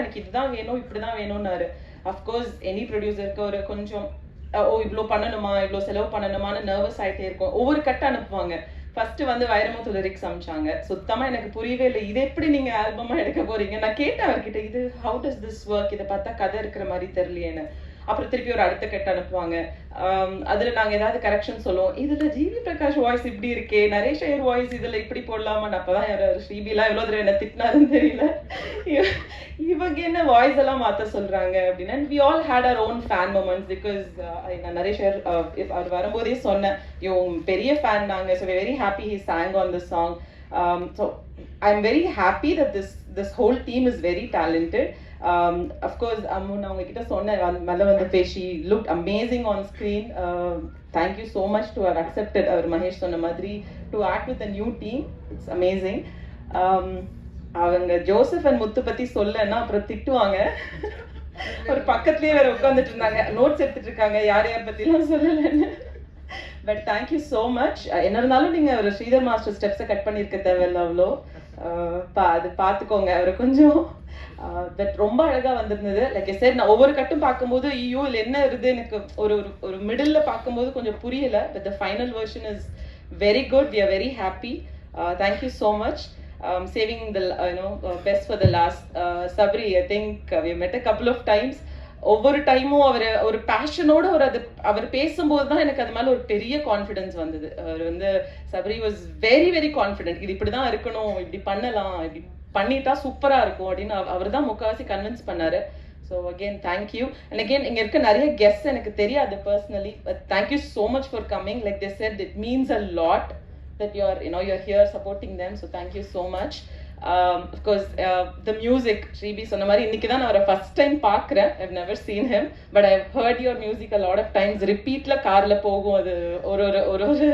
எனக்கு இதுதான் வேணும் இப்படிதான் வேணும்னாரு. அஃப்கோர்ஸ் எனி ப்ரொடியூசருக்கு ஒரு கொஞ்சம் ஓ இவ்வளோ பண்ணணுமா? இவ்வளோ செலவு பண்ணணுமான்னு நர்வஸ் ஆயிட்டே இருக்கும். ஒவ்வொரு கட் அனுப்புவாங்க. ஃபர்ஸ்ட் வந்து வைரமுத்து லிரிக்ஸ் அமிச்சாங்க. சுத்தமா எனக்கு புரியவே இல்லை. இது எப்படி நீங்க ஆல்பமா எடுக்க போறீங்க? நான் கேட்டேன் அவர்கிட்ட இது ஹவு டஸ் திஸ் ஒர்க் இதை பார்த்தா கதை இருக்கிற மாதிரி தெரியலையேன்னு. அப்புறம் திருப்பி ஒரு அடுத்த கட்டு அனுப்புவாங்க. அதில் அதுல நாங்க ஏதாவது கரெக்ஷன் சொல்லுவோம். இதுல ஜிவி பிரகாஷ் வாய்ஸ் இப்படி இருக்கே நரேஷ் ஐயர் வாய்ஸ் இதுல இப்படி போடலாமா அப்பதான் யாராவது ஸ்ரீபிலாம் எவ்வளவு தடவை என்ன திட்டினாருன்னு தெரியல. இவங்க என்ன வாய்ஸ் எல்லாம் மாத்த சொல்றாங்க அப்படின்னா. We all hate our own fan moments because நான் நரேஷ் ஐயர் uh, அவர் வரும்போதே சொன்னேன் யோ பெரிய ஃபேன் நாங்க. So very happy he sang on this song so I am very happy that this this whole team is very talented of course Ammu நான் உங்ககிட்ட சொன்னேன் மேல வந்து பேசி look amazing on screen thank you so much to have accepted our Mahesh சொன்ன மாதிரி to act with a new team it's amazing அவங்க Joseph and Muthu பத்தி சொல்லன்னா அப்புறம் திட்டுவாங்க ஒரு பக்கத்துலயே வேற உட்காந்துட்டு இருந்தாங்க நோட்ஸ் எடுத்துட்டு இருக்காங்க யார் யார் பத்திலாம் சொல்லலைன்னு but thank you so much என்ன இருந்தாலும் நீங்க ஒரு ஸ்ரீதர் மாஸ்டர் ஸ்டெப்ஸை கட் பண்ணியிருக்க தேவையில்ல அவ்வளோ பா- அது பார்த்துக்கோங்க அவர் கொஞ்சம் பட் ரொம்ப அழகா வந்திருந்தது. லைக் சரி நான் ஒவ்வொரு கட்டும் பார்க்கும்போது ஐயோ இல்லை என்ன இருது எனக்கு ஒரு ஒரு ஒரு மிடில் பார்க்கும்போது கொஞ்சம் புரியல. But the final version is very good we are very happy thank you so much saving the you know best for the last Sabari I think we met a couple of times ஒவ்வொரு டைமும் அவர் ஒரு பேஷனோட அவர் அது அவர் பேசும்போது தான் எனக்கு அது மேல ஒரு பெரிய கான்ஃபிடன்ஸ் வந்தது. அவர் வந்து Sabari was very very confident இது இப்படி தான் இருக்கணும் இப்படி பண்ணலாம் இப்படி பண்ணிட்டா சூப்பரா இருக்கும் அப்படின்னு அவர் தான் முக்கால்வாசி கன்வின்ஸ் பண்ணாரு. So again thank you and again இங்க இருக்க நிறைய கெஸ்ட் எனக்கு தெரியாது personally but thank you so much for coming like this set it means a lot that you you know you're here supporting so so so you so of course the music ஸ்ரீபி சொன்ன மாதிரி இன்னைக்கு தான் நான் அவரை first time பார்க்குறேன் I've never seen him but I heard your music a lot of times ரிப்பீட்டில் காரில் போகும் அது ஒரு ஒரு ஒரு ஒரு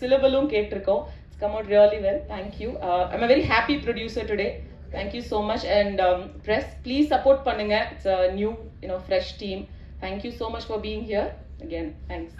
சிலபலும் கேட்டிருக்கோம் it's come out really well thank you I'm a very happy producer today thank you so much and press please support பண்ணுங்க it's a new you know fresh team thank you so much for being here again thanks